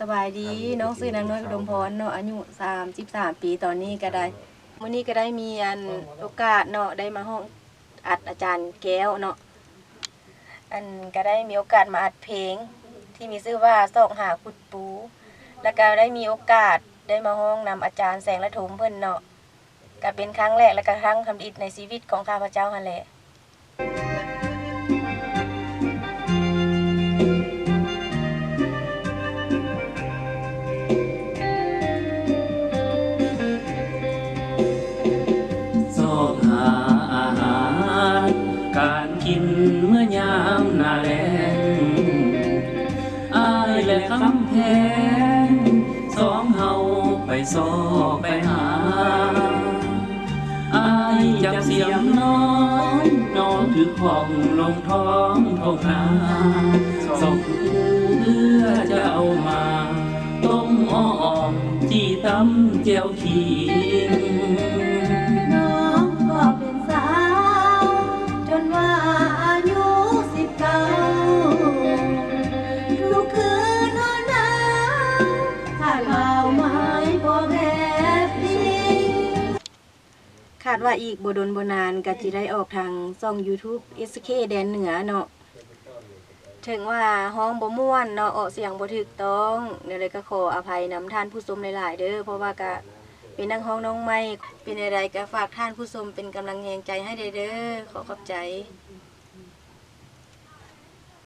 สบายดีน้องซื้อนางน้อยอุดมพรเนาะอายุ33ปีตอนนี้ก็ได้มื้อนี้ก็ได้มีอันโอกาสเนาะได้มาห้องอัดอาจารย์แก้วเนาะอันก็ได้มีโอกาสมาอัดเพลง ที่มีชื่อว่าซอกหาขุดปู แล้วก็ได้มีโอกาสได้มาห้องนำอาจารย์แสงละถมเพิ่นเนาะก็เป็นครั้งแรกและก็ครั้งทำอิฐในชีวิตของข้าพเจ้าหั่นแหละ สอบหาอาหาร การกินเมื่อยามหน้าแรงอายและคำแพงสองเฮาไปสอบไปหาอายจับเสียมน้อยนองถือของลงท้องท้องนาส่งเพื่อจะเอามา อ้อมจีตำเจียวขิงน้องก็เป็นสาว จนว่าอายุสิบเก้าทุกคืนนอนหนาวถ้าข่าวไม้พอแฮปปี้คาดว่าอีกบดนบนานก็สิได้ออกทางช่อง YouTube SK แดนเหนือเนาะ ถึงว่าห้องบ่ม่วนเนาะออกเสียงบ่ถูกต้องเดี๋ยวเลยก็ขออภัยนำท่านผู้ชมหลายๆเด้อเพราะว่าก็เป็นนักห้องน้องใหม่เป็นอะไรก็ฝากท่านผู้ชมเป็นกำลังแรงใจให้เด้อขอขอบใจ